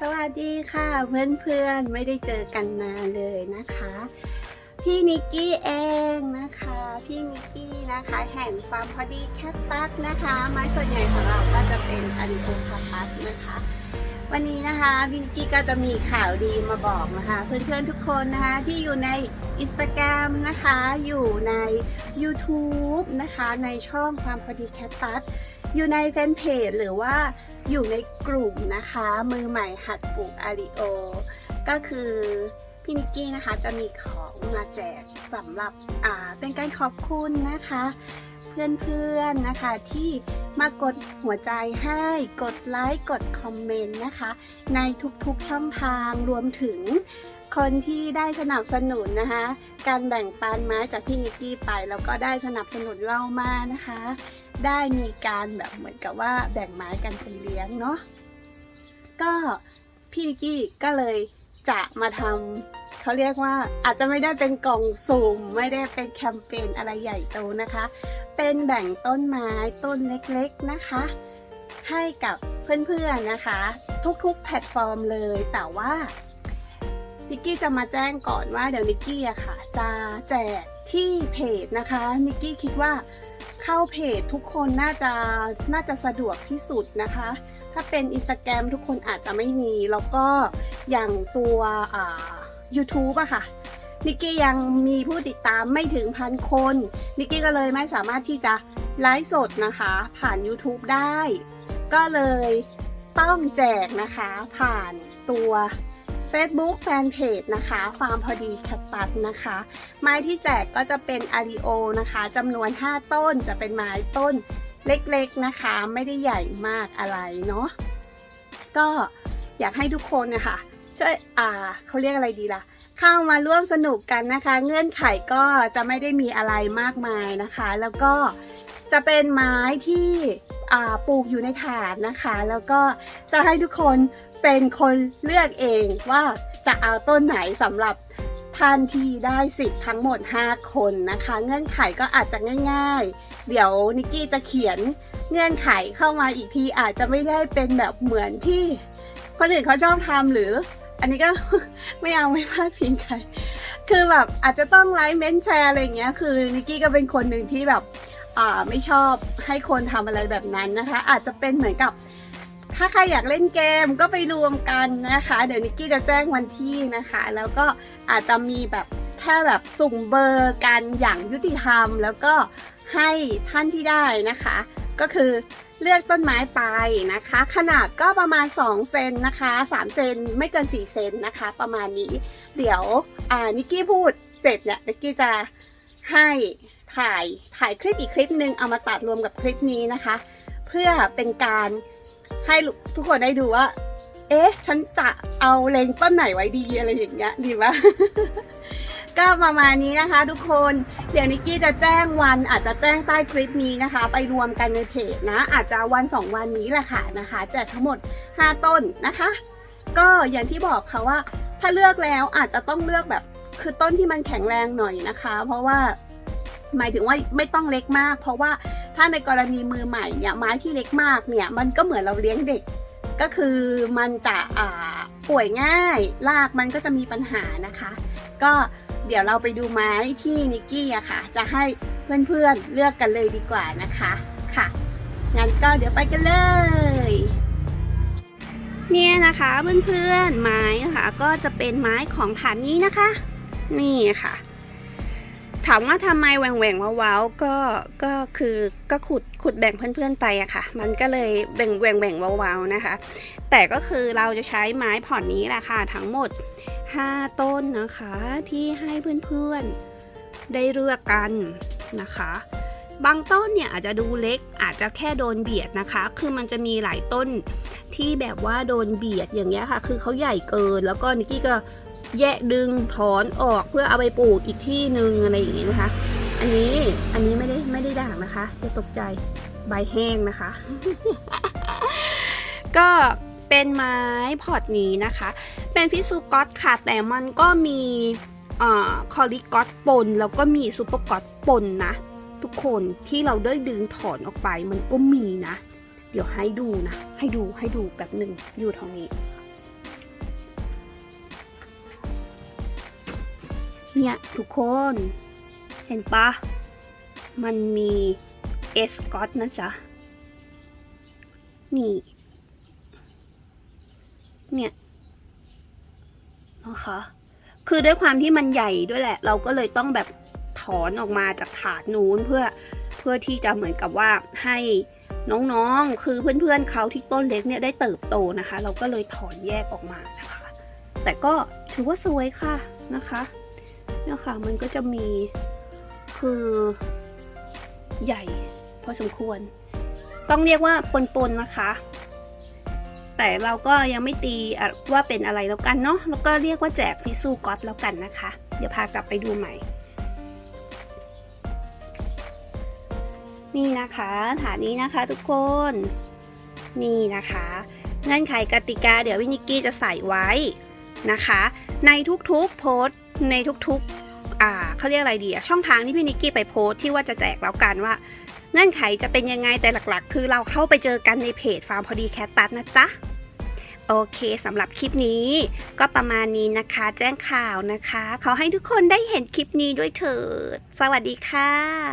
สวัสดีค่ะเพื่อนๆ ไม่ได้เจอกันนานเลยนะคะ พี่นิกกี้เองนะคะ พี่นิกกี้นะคะ แห่งฟาร์มพอดีแคทตัสนะคะ ไม้ส่วนใหญ่ของเราก็จะเป็นอาริโอคาปัสนะคะ วันนี้นะคะพี่นิกกี้ก็จะมีข่าวดีมาบอกนะคะ เพื่อนๆทุกคนนะคะที่อยู่ใน Instagram นะคะ อยู่ใน YouTube นะคะ ในช่องฟาร์มพอดีแคทตัส อยู่ในแฟนเพจหรือว่าอยู่ในกลุ่มนะคะ มือใหม่หัดปลูกอาริโอ ก็คือพี่นิกกี้นะคะจะมีของมาแจกสำหรับอ่าเป็นการขอบคุณนะคะ เพื่อนๆนะคะที่มากดหัวใจให้กดไลค์กดคอมเมนต์นะคะ ในทุกๆช่องทางรวมถึงคนที่ได้สนับสนุนนะคะ การแบ่งปันไม้จากพี่นิกกี้ไป แล้วก็ได้สนับสนุนเรามานะคะ ได้มีการแบบเหมือนกับว่าแบ่งไม้กันไปเลี้ยงเนาะก็พี่นิกกี้ก็เลยจะมาทำเขาเรียกว่าอาจจะไม่ได้เป็นกล่องสุ่มไม่ได้เป็นแคมเปญอะไรใหญ่โตนะคะ เป็นแบ่งต้นไม้ต้นเล็กๆนะคะ ให้กับเพื่อนๆนะคะ ทุกๆแพลตฟอร์มเลยแต่ว่านิกกี้จะมาแจ้งก่อนว่าเดี๋ยวนิกกี้อะค่ะ จะแจกที่เพจนะคะนิกกี้คิดว่า เข้าเพจทุกคนน่าจะน่าจะสะดวกที่สุดนะคะ ถ้าเป็น Instagram ทุกคนอาจจะไม่มี แล้วก็อย่างตัวอ่า YouTube อะค่ะนิกกี้ยังมีผู้ติดตามไม่ถึงพันคนนิกกี้ก็เลยไม่สามารถที่จะไลฟ์สดนะคะ ผ่าน YouTube ได้ ก็เลยต้องแจกนะคะ ผ่านตัว Facebook Fanpage นะคะฟาร์มพอดีแคตตัสนะคะ ไม้ที่แจกก็จะเป็นอาริโอนะคะจำนวน 5 ต้นจะเป็นไม้ต้นเล็กๆนะคะ ไม่ได้ใหญ่มากอะไรเนาะก็อยากให้ทุกคนนะคะช่วยอ่าเขาเรียกอะไรดีล่ะ เข้ามาร่วมสนุกกันนะคะ เงื่อนไขก็จะไม่ได้มีอะไรมากมายนะคะ แล้วก็จะเป็นไม้ที่ ปลูกอยู่ในถาดนะคะ แล้วก็จะให้ทุกคนเป็นคนเลือกเองว่าจะเอาต้นไหนสำหรับท่านที่ได้สิทธิ์ทั้งหมด 5 คนนะคะ เงื่อนไขก็อาจจะง่าย ๆ เดี๋ยวนิกกี้จะเขียนเงื่อนไขเข้ามาอีกทีอาจจะไม่ได้เป็นแบบเหมือนที่คนอื่นเขาชอบทำหรือ อันนี้ก็ไม่เอาไม่พลาดพิงใครคือแบบอาจจะต้องไลค์เมนแชร์อะไรอย่างเงี้ยคือนิกกี้ก็เป็นคนหนึ่งที่แบบ ไม่ชอบให้คนทำอะไรแบบนั้นนะคะ อาจจะเป็นเหมือนกับถ้าใครอยากเล่นเกมก็ไปรวมกันนะคะ เดี๋ยวนิกกี้จะแจ้งวันที่นะคะ แล้วก็อาจจะมีแบบแค่แบบสุ่มเบอร์กันอย่างยุติธรรม แล้วก็ให้ท่านที่ได้นะคะ ก็คือเลือกต้นไม้ไปนะคะ ขนาดก็ประมาณ 2 เซนนะคะ 3 เซนไม่เกิน 4 เซนนะคะ ประมาณนี้ เดี๋ยวนิกกี้พูดเสร็จเนี่ยนิกกี้จะให้ ถ่ายถ่ายคลิปอีกคลิปหนึ่งเอามาตัดรวมกับคลิปนี้นะคะ เพื่อเป็นการให้ทุกคนได้ดูว่า เอ๊ะ ฉันจะเอาเลงต้นไหนไว้ดีอะไรอย่างเงี้ยดีปะก็ประมาณนี้นะคะ ทุกคน เดี๋ยวนิกกี้จะแจ้งวันอาจจะแจ้งใต้คลิปนี้นะคะ ไปรวมกันในเพจนะ อาจจะวันสองวันนี้แหละค่ะนะคะแจกทั้งหมด 5 ต้นนะคะ ก็อย่างที่บอกค่ะว่า ถ้าเลือกแล้วอาจจะต้องเลือกแบบคือต้นที่มันแข็งแรงหน่อยนะคะ เพราะว่า หมายถึงว่าไม่ต้องเล็กมาก เพราะว่าถ้าในกรณีมือใหม่เนี่ยไม้ที่เล็กมากเนี่ยมันก็เหมือนเราเลี้ยงเด็ก ก็คือมันจะอ่าป่วยง่ายรากมันก็จะมีปัญหานะคะ ก็เดี๋ยวเราไปดูไม้ที่นิกกี้อะค่ะ จะให้เพื่อนๆเลือกกันเลยดีกว่านะคะค่ะงั้นก็เดี๋ยวไปกันเลยเนี่ยนะคะเพื่อนๆไม้นะคะก็จะเป็นไม้ของฐานนี้นะคะ นี่ค่ะ ถามว่าทำไมแหว่งแหว่งว้าวก็ก็คือก็ขุดขุดแบ่งเพื่อนๆไปอะค่ะ มันก็เลยแบ่งแหว่งแหว่งว้าวนะคะ แต่ก็คือเราจะใช้ไม้ผ่อนนี้แหละค่ะทั้งหมด 5 ต้นนะคะที่ให้เพื่อนๆได้เลือกกันนะคะ บางต้นเนี่ยอาจจะดูเล็กอาจจะแค่โดนเบียดนะคะ คือมันจะมีหลายต้นที่แบบว่าโดนเบียดอย่างเงี้ยค่ะ คือเขาใหญ่เกินแล้วก็นิกกี้ก็ แยกดึงถอนออกเพื่อเอาไปปลูกอีกที่หนึ่งอะไรอย่างงี้นะคะ อันนี้อันนี้ไม่ได้ไม่ได้ด่างนะคะอย่าตกใจใบแห้งนะคะ ก็เป็นไม้พอร์ตนี้นะคะ เป็นฟิซูกอตค่ะ แต่มันก็มีอคอลิกอตปน แล้วก็มีซูเปอร์กอตปนนะ ทุกคนที่เราได้ดึงถอนออกไปมันก็มีนะ เดี๋ยวให้ดูนะ ให้ดูให้ดูแบบหนึ่งอยู่ตรงนี้ เนี่ยทุกคน เห็นปะมันมีเอสกอตนะจ๊ะ นี่ เนี่ยนะคะ คือด้วยความที่มันใหญ่ด้วยแหละ เราก็เลยต้องแบบถอนออกมาจากถาดนู้นเพื่อเพื่อที่จะเหมือนกับว่าให้น้องๆ คือเพื่อนๆเขาที่ต้นเล็กเนี่ยได้เติบโตนะคะ เราก็เลยถอนแยกออกมานะคะ แต่ก็ถือว่าสวยค่ะนะคะ เนี่ยค่ะมันก็จะมีคือใหญ่พอสมควร ต้องเรียกว่าปนๆนะคะ แต่เราก็ยังไม่ตีว่าเป็นอะไรแล้วกันเนาะแล้วก็เรียกว่าแจกฟิซูก๊อตแล้วกันนะคะ เดี๋ยวพากลับไปดูใหม่ นี่นะคะฐานนี้นะคะทุกคน นี่นะคะเงื่อนไขกติกาเดี๋ยววินิกี้จะใส่ไว้นะคะ ในทุกๆโพสต์ ในทุกๆอ่าเขาเรียกอะไรดีอะช่องทางที่พี่นิกกี้ไปโพสที่ว่าจะแจกแล้วกันว่าเงื่อนไขจะเป็นยังไงแต่หลักๆ คือเราเข้าไปเจอกันในเพจฟาร์มพอดีแคตตัสนะจ๊ะโอเคสำหรับคลิปนี้ก็ประมาณนี้นะคะ แจ้งข่าวนะคะ ขอให้ทุกคนได้เห็นคลิปนี้ด้วยเถิด สวัสดีค่ะ